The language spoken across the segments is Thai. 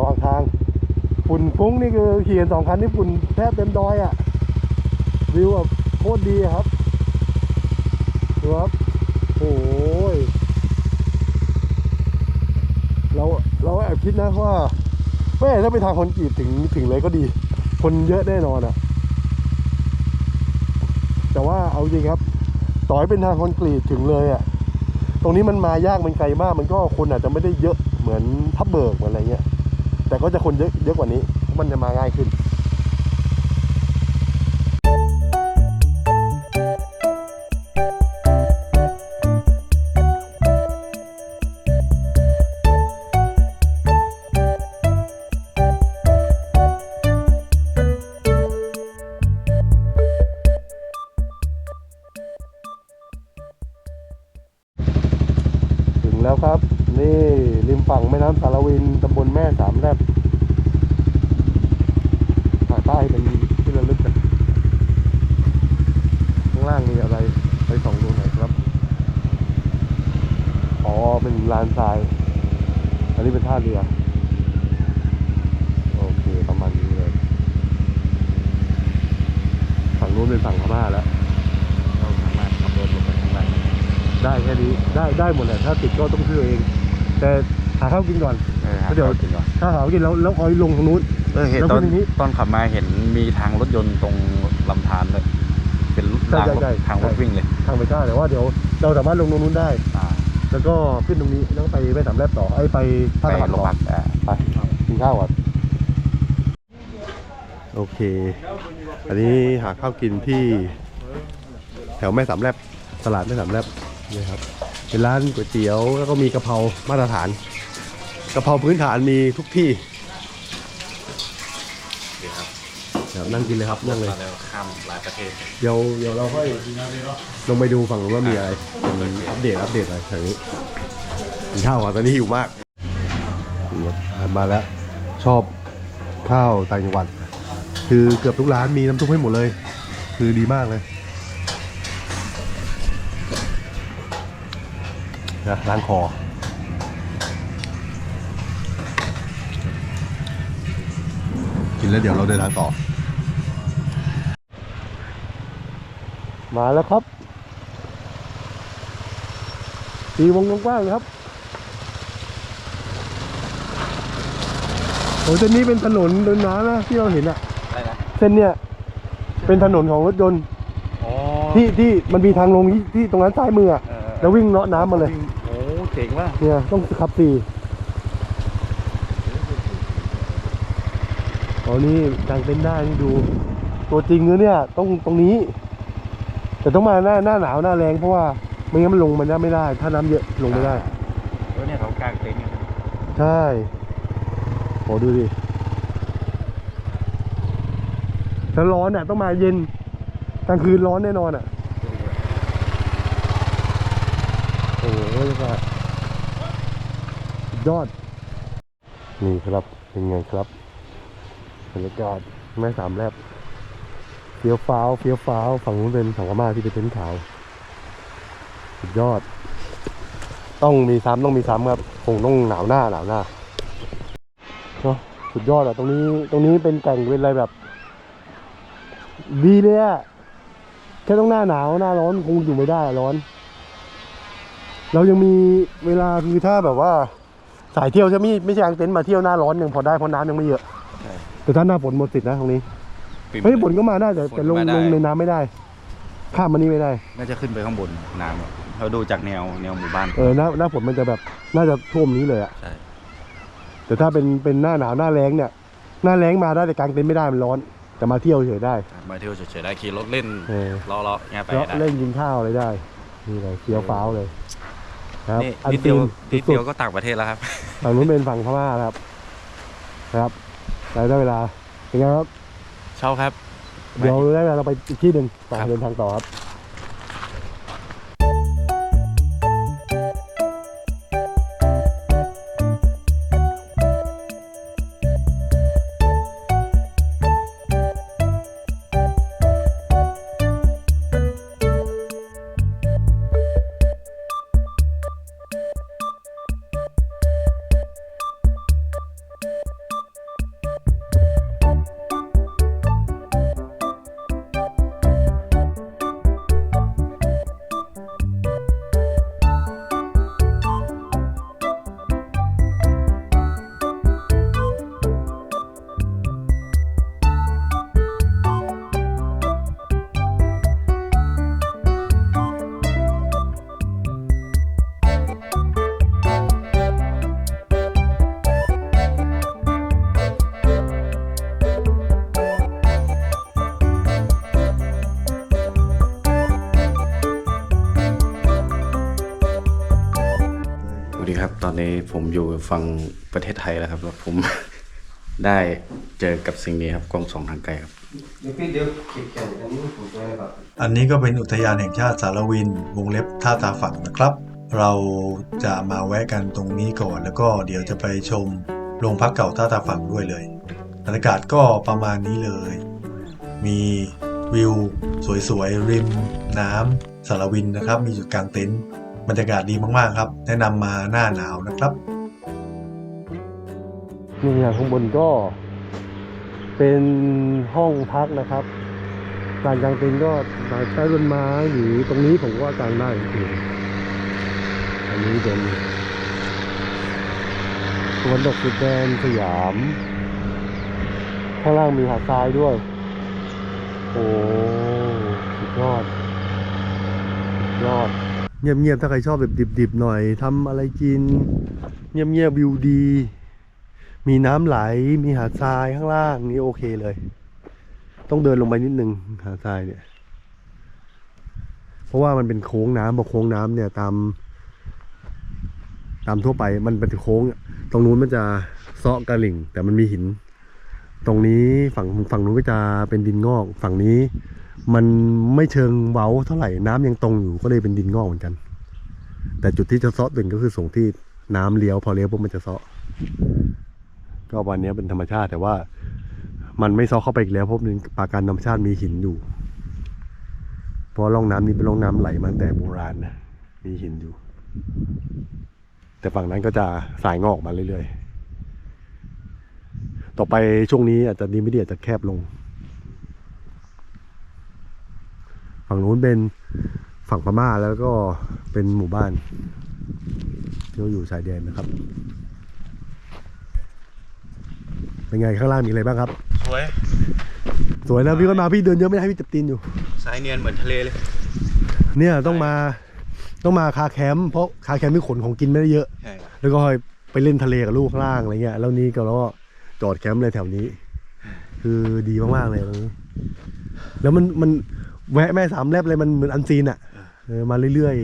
ระหว่างทางฝุ่นฟุ้งนี่คือขี่กันสองคันนี่ฝุ่นแทบเต็มดอยอะ่ะ วิวแบบโคตรดีครับดูครับโอ้ยเราเราแอบคิดนะว่าแม่ถ้าไปทางคอนกรีตถึงถึงเลยก็ดี คนเยอะแน่นอนอะ่ะ แต่ว่าเอาจริงครับ ต่อให้เป็นทางคอนกรีตถึงเลยอะ่ะ ตรงนี้มันมายากมันไกลมาก มันก็คนอาจจะไม่ได้เยอะเหมือนทับเบิกเหมือนอะไรเงี้ย แต่ก็จะคนเยอะเยอะกว่านี้ มันจะมาง่ายขึ้น งแล้วครับ นี่ริมฝั่งแม่น้ำสารวินตำบลแม่สามแลบถ่ายป้เป็นที่ระลึกกันข้างล่างมีอะไรไปส่องดูหน่อยครับ อ๋อ เป็นลานทราย อันนี้เป็นท่าเรือ โอเค ประมาณนี้เลย ฝั่งนู้นเป็นฝั่งพม่าแล้ว เราสามารถขับรถลงไปข้างล่าง ได้แค่นี้ได้ได้หมดแหละถ้าติดก็ต้องซื้อเอง แต่หาข้าวกินก่อนเออเดี๋ยวจริงเหรอถ้าหาข้าวกินแล้วแล้วคอยลงทางนู้น เออเห็นแล้วตอนขึ้นอย่างนี้ตอนขับมาเห็นมีทางรถยนต์ตรงลำธารเลยเป็นใช่ทางรถใช่ใช่ ทางรถวิ่งเลยทางไปกล้าแต่ว่าเดี๋ยวเราสามารถลงตรงนู้นได้ อ่าแล้วก็ขึ้นตรงนี้แล้วก็ไปไปสามแลบต่อไอ้ยไปท่าไปตะวันโรงต่อพยาบาลอ่าไป กินข้าวก่อนโอเค อันนี้หาข้าวกินที่ แถวแม่สามแลบตลาดแม่สามแลบ นี่ครับเป็นร้านก๋วยเตี๋ยวแล้วก็มีกะเพรามาตรฐานกะเพราพื้นฐานมีทุกที่เดี๋ยวนั่งกินเลยครับนั่งเลยมาแล้วข้ามหลายประเทศเดี๋ยวเดี๋ยวเราค่อยลงไปดูฝั่งนู้นว่ามีอะไรเป็นอัปเดตอัปเดตอะไรทางนี้กินข้าวก่อนตอนนี้หิวมาก มาแล้ว ชอบข้าวต่างจังหวัด คือเกือบทุกร้านมีน้ำซุปให้หมดเลย คือดีมากเลย นะร้านคอกินแล้วเดี๋ยวเราเดินทางต่อ มาแล้วครับตีวงกว้างๆเลยครับโอ้เส้นนี้เป็นถนนเดินน้ำนะที่เราเห็นอะอะไรนะเส้นเนี้ยเป็นถนนของรถยนต์ อ๋อที่ที่มันมีทางลงที่ที่ตรงนั้นซ้ายมืออะเออแล้ววิ่งเลาะน้ำมาเลยโอ้เจ๋งว่ะเนี่ยต้องขับสี่โอ้นี่กางเต็นท์ได้นี่ดู ตัวจริงเลยเนี่ยต้องตรงนี้ แต่ต้องมาหน้าหน้าหนาวหน้าแรงเพราะว่าไม่งั้นมันลงมันไม่ได้ ถ้าน้ำเยอะลงไม่ได้เออเนี่ยเขากางเต็นท์เนี่ยใช่โหดูดิถ้าร้อนอะต้องมาเย็นกลางคืนร้อนแน่นอนอะ โอ้โหบรรยากาศสุด ยอด นี่ครับ เป็นไงครับบรรยากาศแม่สามแลบเฟี้ยวฟ้าวเฟี้ยวฟ้าวฝั่งนู้นเป็นฝั่งพม่าที่เป็นเต็นท์ขาวสุดยอด ต้องมีซ้ำต้องมีซ้ำครับคงต้องหนาวหน้าหนาวหน้าเนาะสุดยอดอะตรงนี้ตรงนี้เป็นแต่งเป็นอะไรแบบ ดีเลยอะแค่ต้องหน้าหนาวหน้าร้อนคงอยู่ไม่ได้ร้อน เรายังมีเวลาคือถ้าแบบว่า สายเที่ยวจะไม่ไม่ใช่กางเต็นท์มาเที่ยวหน้าร้อนยังพอได้เพราะน้ำยังไม่เยอะ ใช่ แต่ถ้าหน้าฝนหมดสิทธิ์นะตรงนี้ปิ่ม เฮ้ยฝนก็มาได้แต่ฝนแต่ลงมาได้ ลงในน้ำไม่ได้ ข้ามมันนี่ไม่ได้ น่าจะขึ้นไปข้างบนน้ำอะเราดูจากแนวแนวหมู่บ้าน เออหน้าหน้าฝนมันจะแบบน่าจะท่วมนี้เลยอะใช่ แต่ถ้าเป็นเป็นหน้าหนาวหน้าแล้งเนี่ย หน้าแล้งมาได้แต่กลางเต็นท์ไม่ได้มันร้อน แต่มาเที่ยวเฉยได้ มาเที่ยวเฉยๆได้ขี่รถเล่นเออ ล้อๆเงี้ยไปแล้วได้เล่นกินข้าวอะไรได้นี่เลยเฟี้ยวฟ้าวเลยนะครับนี่อันนิดตีเดียวนสุนิดเดียวดก็ต่างประเทศแล้วครับๆ ฝั่งนู้นเป็นฝั่งพม่านะครับนะครับได้ได้เวลาเป็นไงครับชอบครับ เดี๋ยวได้เวลาเราไปอีกที่หนึ่งต่อครับ เดินทางต่อครับ อยู่ฝั่งประเทศไทยแล้วครับแล้วผม ได้เจอกับสิ่งนี้ครับกล้องส่องทางไกลครับเดี๋ยวพี่เดี๋ยวเก็บแข่งอันนี้ผมจะให้แบบอันนี้ก็เป็นอุทยานแห่งชาติสารวิน วงเล็บท่าตาฝันนะครับ เราจะมาแวะกันตรงนี้ก่อน แล้วก็เดี๋ยวจะไปชมโรงพักเก่าท่าตาฝันด้วยเลยบรรยากาศก็ประมาณนี้เลย มีวิวสวยๆริม น้ำสารวินนะครับ มีจุดกางเต็นท์บรรยากาศดีมากๆครับ แนะนำมาหน้าหนาวนะครับ นี่อย่างข้างบนก็ เป็นห้องพักนะครับ การกางเต็นท์ก็ใช้ต้นไม้หรือตรงนี้ผมว่ากางได้จริงอันนี้เป็นสวนดอกสุดแดนสยาม ข้างล่างมีหาดทรายด้วย โอ้สุดยอดสุดยอดเงียบๆ ถ้าใครชอบแบบดิบๆ หน่อยทำอะไรกิน เงียบๆ วิวดี มีน้ำไหล มีหาดทรายข้างล่างนี่โอเคเลย ต้องเดินลงไปนิดนึงหาดทรายเนี่ย เพราะว่ามันเป็นโค้งน้ำพอโค้งน้ำเนี่ยตาม ตามทั่วไปมันเป็นโค้ง ตรงนู้นมันจะเซาะกระหลิ่ง แต่มันมีหิน ตรงนี้ฝั่งฝั่งนู้นก็จะเป็นดินงอก ฝั่งนี้ มันไม่เชิงเว้าเท่าไหร่น้ำยังตรงอยู่ก็เลยเป็นดินงอกเหมือนกัน แต่จุดที่จะเซาะตึงก็คือส่งที่น้ำเลี้ยวพอเลี้ยวปุ๊บมันจะเซาะ ก็วันนี้เป็นธรรมชาติแต่ว่ามันไม่ซอกเข้าไปอีกแล้วเพราะเป็นปาการธรรมชาติมีหินอยู่ เพราะร่องน้ำนี้เป็นร่องน้ำไหลมาตั้งแต่โบราณนะมีหินอยู่ แต่ฝั่งนั้นก็จะสายงอกมาเรื่อยๆ ต่อไปช่วงนี้อาจจะดีไม่ดีอาจจะแคบลง ฝั่งนู้นเป็นฝั่งพม่าแล้วก็เป็นหมู่บ้านที่เขาอยู่ชายแดนนะครับ เป็นไงข้างล่างมีอะไรบ้างครับ สวย สวยแล้วพี่ก็มาพี่เดินเยอะไม่ได้ให้พี่จับตีนอยู่ สายเนียนเหมือนทะเลเลย เนี่ยต้องมาต้องมาคาแคมป์เพราะคาแคมป์มีขนของกินไม่ได้เยอะ ใช่แล้วก็ไปเล่นทะเลกับลูกข้างล่างอะไรเงี้ยแล้วนี่ก็แล้วก็จอดแคมป์เลยแถวนี้ คือดีมากๆเลยตรงนี้แล้วมันมันแวะแม่สามแลบเลยมันเหมือนอันซีนอะเออมาเรื่อย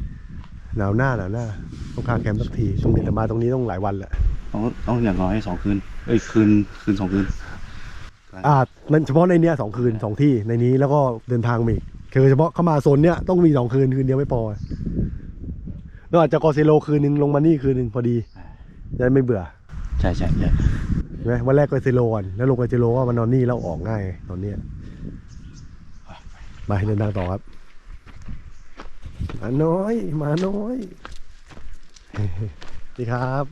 ๆหนาวหน้าหนาวหน้าต้องคาแคมป์สักทีช่วงนี้แต่มาตรงนี้ต้องหลายวันแหละต้องต้องอย่างน้อยสองคืน เอ้ยคืนคืนสองคืน อ่ามันเฉพาะในเนี้ยสองคืนสองที่ในนี้แล้วก็เดินทางมาอีกคือเฉพาะเข้ามาโซนเนี้ยต้องมีสองคืนคืนเดียวไม่พอแล้วอาจจะกอเซโลคืนนึงลงมานี่คืนนึงพอดีจะได้ไม่เบื่อใช่ใช่ใช่ใช่ไหมวันแรกกอเซโลก่อนแล้วลงกอเซโลก็มานอนนี่แล้วออกง่ายตอนเนี้ยมาเดินทางต่อครับหมาน้อยหมาน้อย ดีครับ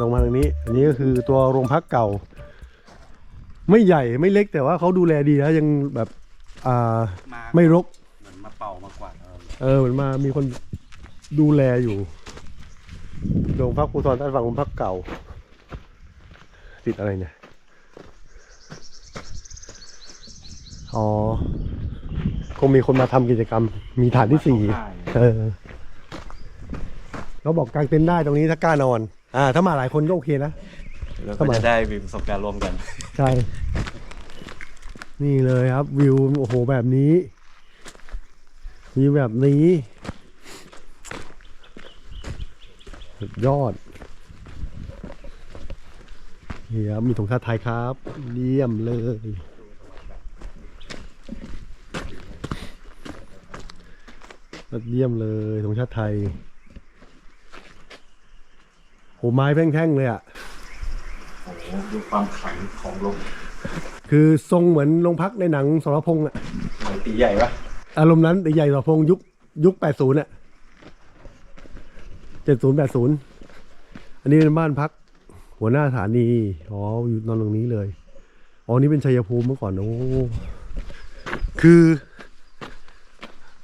ลงมาทางนี้ อันนี้ก็คือตัวโรงพักเก่า ไม่ใหญ่ไม่เล็กแต่ว่าเขาดูแลดีนะยังแบบอ่าไม่รกเหมือนมาเป่ามากกว่าดเออเหมือนมามีคนดูแลอยู่โรงพักภูธรท่านฝั่งโรงพักเก่า ติดอะไรเนี่ยอ๋อคงมีคนมาทำกิจกรรม มีฐานที่สี่เออเขาบอกกางเต็นท์ได้ตรงนี้ถ้ากล้านอน อ่าถ้ามาหลายคนก็โอเคนะ แล้วทำก็ไม จะได้มีประสบการณ์ร่วมกัน ใช่ นี่เลยครับ วิวโอ้โหแบบนี้วิวแบบนี้สุดยอดนี่ครับมีธงชาติไทยครับเยี่ยมเลยยอดเยี่ยมเลยธงชาติไทย โหไม้แท่งๆเลยอะโอ้โหดูความขลังของลมคือทรงเหมือนโรงพักในหนังสรพงษ์อะเหมือนตีใหญ่ปะอารมณ์นั้นแต่ใหญ่สรพงษ์ยุคยุคแปดศูนย์อะเจ็ดศูนย์แปดศูนย์อันนี้เป็นบ้านพัก หัวหน้าสถานีอ๋ออยู่นอนตรงนี้เลย อ๋อนี่เป็นชัยภูมิเมื่อก่อนโอ้คือ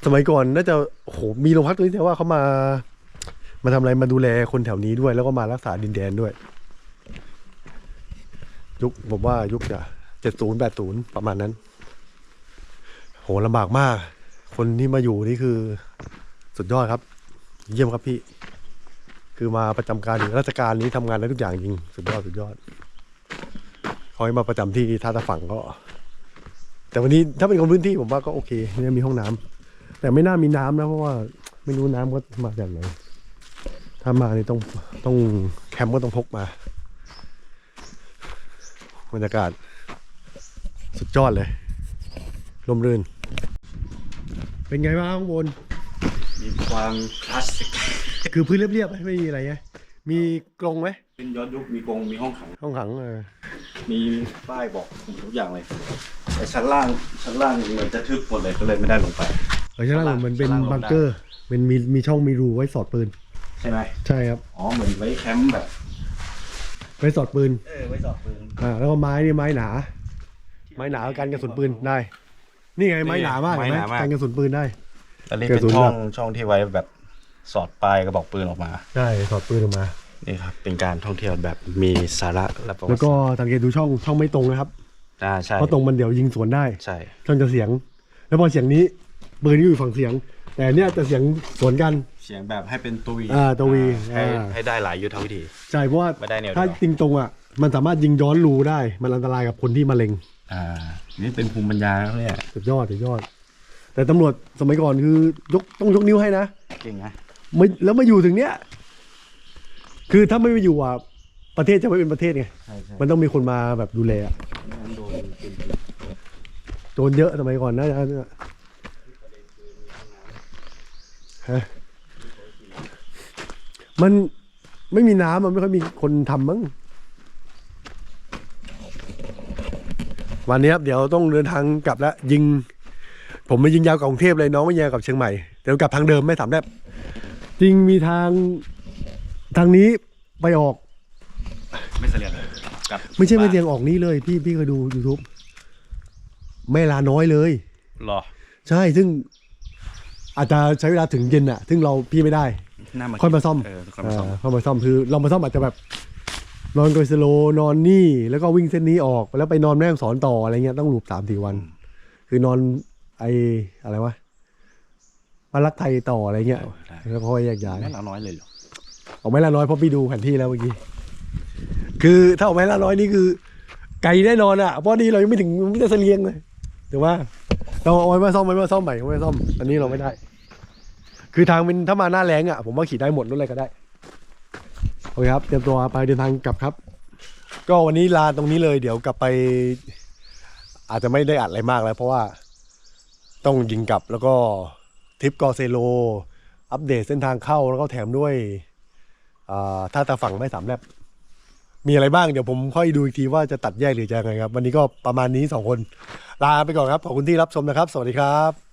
สมัยก่อนน่าจะโอ้โหมีโรงพักตรงนี้แต่ว่าเขามา มาทำอะไรมาดูแลคนแถวนี้ด้วย แล้วก็มารักษาดินแดนด้วย ยุคผมว่ายุคจะเจ็ดศูนย์แปดศูนย์ประมาณนั้น โหลำบากมาก คนที่มาอยู่นี่คือสุดยอดครับ เยี่ยมครับพี่ คือมาประจำการราชการนี้ทำงานได้ทุกอย่างจริง สุดยอดสุดยอดเขาให้มาประจำที่ท่าตะฝั่งก็ แต่วันนี้ถ้าเป็นคนพื้นที่ผมว่าก็โอเคเนี่ยมีห้องน้ำแต่ไม่น่ามีน้ำนะเพราะว่าไม่รู้น้ำก็มาจากไหน ถ้ามานี่ต้องต้องแคมป์ก็ต้องพกมาบรรยากาศ สุดยอดเลยลมรื่น เป็นไงบ้างข้างบน มีความคลาสสิกคือพื้นเรียบๆไหมไม่มีอะไรไงมีกรงไหมเป็นย้อนยุคมีกรงมีห้องขัง ห้องขังเออมีป้ายบอกทุกอย่างเลยแต่ชั้นล่างชั้นล่างเหมือนจะทึบหมดเลยก็เลยไม่ได้ลงไปเออใช่แล้วเหมือนเป็นข้างล่างบังเกอร์เป็นมีมีช่องมีรูไว้สอดปืน ใช่ไหมใช่ครับอ๋อเหมือนไว้แคมป์แบบไว้สอดปืน เออไว้สอบปืน อ่า แล้วก็ไม้นี่ไม้หนา ไม้หนากันกระสุนปืนได้ นี่ไงไม้หนามากไม้เห็นไหมหนามาก กันกระสุนปืนได้ อันนี้กระเป็นสุนช่องแบบ ช่องที่ไว้แบบสอดปลายกระบอกปืนออกมา ได้สอดปืนออกมา นี่ครับ เป็นการท่องเที่ยวแบบมีสาระและประวัแล้วติก็สังเกตดูช่องช่องไม่ตรงนะครับ อ่าใช่เพราะตรงมันเดี๋ยวยิงสวนได้ ใช่ ช่องจะเสียง แล้วพอเสียงนี้ปืนก็อยู่ฝั่งเสียง แต่เนี่ยจะเสียงสวนกัน เสียงแบบให้เป็นตัววีอ่าตัววีให้อ่าให้ได้หลายยุทธวิธี ใช่เพราะว่าไม่ได้แนวเดียว ถ้ายิงตรงอะ มันสามารถยิงย้อนรูได้ มันอันตรายกับคนที่มาเล็ง อ่า นี่เป็นภูมิปัญญาครับเนี่ยสุดยอดสุดยอด แต่ตำรวจสมัยก่อนคือยกต้องยกนิ้วให้นะเก่งนะไม่แล้วมาอยู่ถึงเนี้ย คือถ้าไม่มาอยู่อะประเทศจะไม่เป็นประเทศไง ใช่ใช่มันต้องมีคนมาแบบดูแลอะงั้นโดนเป็นโดนเยอะสมัยก่อนนะฮะ มันไม่มีน้ำมันไม่ค่อยมีคนทำมั้งวันนี้ครับเดี๋ยวต้องเดินทางกลับแล้วยิง ผมไม่ยิงยาวกับกรุงเทพเลยน้องไม่ยิงยาวกับเชียงใหม่เดี๋ยวกลับทางเดิมไม่สามแลบจริงมีทางทางนี้ไปออก ไม่เสลียดกับไม่ใช่ไม่เตียงออกนี้เลย พี่พี่เคยดู YouTube ไม่ลาน้อยเลย หรอ ใช่ซึ่งอาจจะใช้เวลาถึงเย็นอะซึ่งเราพี่ไม่ได้ห น้ามาค่อยมาซ่อมเออค่อยมาซ่อมอ่าค่อยมาซ่อมคือเรามาซ่อมอาจจะแบบ นอนโกยสโลนอนนี่แล้วก็วิ่งเส้นนี้ออกแล้วไปนอนแม่ฮ่องสอนต่ออะไรเงี้ยต้องหลูบสามสี่วันคือนอนไออะไรวะมารักไทยต่ออะไรเงี้ยได้แล้วก็ค่อยแยกย้ายแม่เราน้อยเลยเหรอออกไม่ละน้อยเพราะพี่ดูแผนที่แล้วเมื่อกี้ คือถ้าออกไม่ละน้อยนี่คือ ไกลแน่นอนอะ เพราะนี่เรายังไม่ถึงไม่ได้เสลียงเลยถูกว่า เราเอาไว้มาซ่อมไว้มาซ่อมใหม่เอาไว้มาซ่อม อันนี้เราไม่ได้ คือทางเป็นถ้ามาหน้าแรงอะผมว่าขี่ได้หมดรถอะไรก็ได้โอเคครับเตรียมตัวไปเดินทางกลับครับ ก็วันนี้ลาตรงนี้เลย เดี๋ยวกลับไป อาจจะไม่ได้อัดอะไรมากแล้ว เพราะว่าต้องยิงกลับแล้วก็ทริปกอเซโล อัปเดตเส้นทางเข้าแล้วก็แถมด้วยอ่าถ้าตาฝั่งไม่สามแลบมีอะไรบ้างเดี๋ยวผมค่อยดูอีกทีว่าจะตัดแยกหรือจะยังไงครับ วันนี้ก็ประมาณนี้สองคน ลาไปก่อนครับ ขอบคุณที่รับชมนะครับ สวัสดีครับ